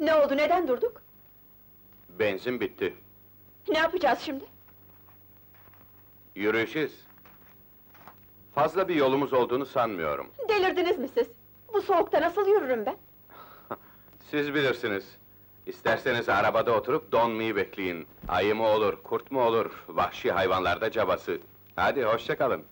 Ne oldu, neden durduk? Benzin bitti. Ne yapacağız şimdi? Yürüyeceğiz. Fazla bir yolumuz olduğunu sanmıyorum. Delirdiniz mi siz? Bu soğukta nasıl yürürüm ben? Siz bilirsiniz. İsterseniz arabada oturup donmayı bekleyin. Ayı mı olur, kurt mu olur, vahşi hayvanlarda cabası. Hadi hoşça kalın.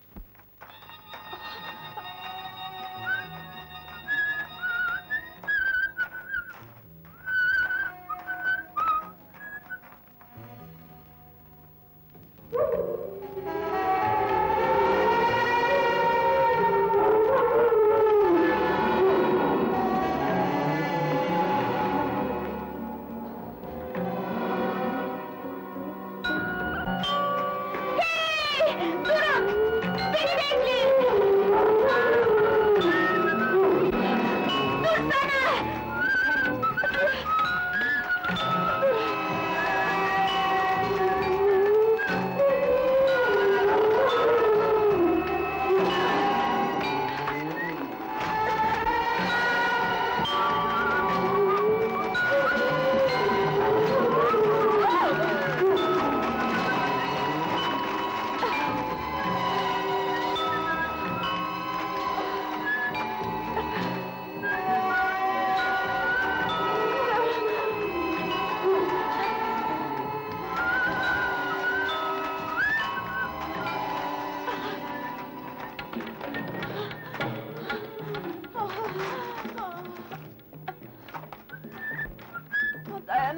恐らく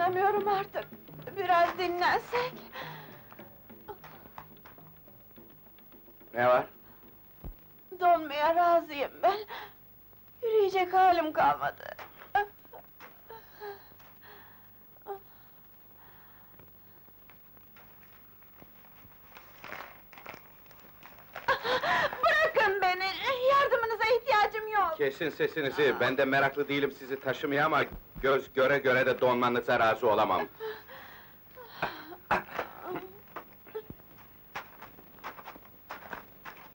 Dayanamıyorum artık. Biraz dinlensek. Ne var? Donmaya razıyım ben. Yürüyecek halim kalmadı. Kesin sesinizi, ben de meraklı değilim sizi taşımaya ama... ...göz göre göre de donmanıza razı olamam.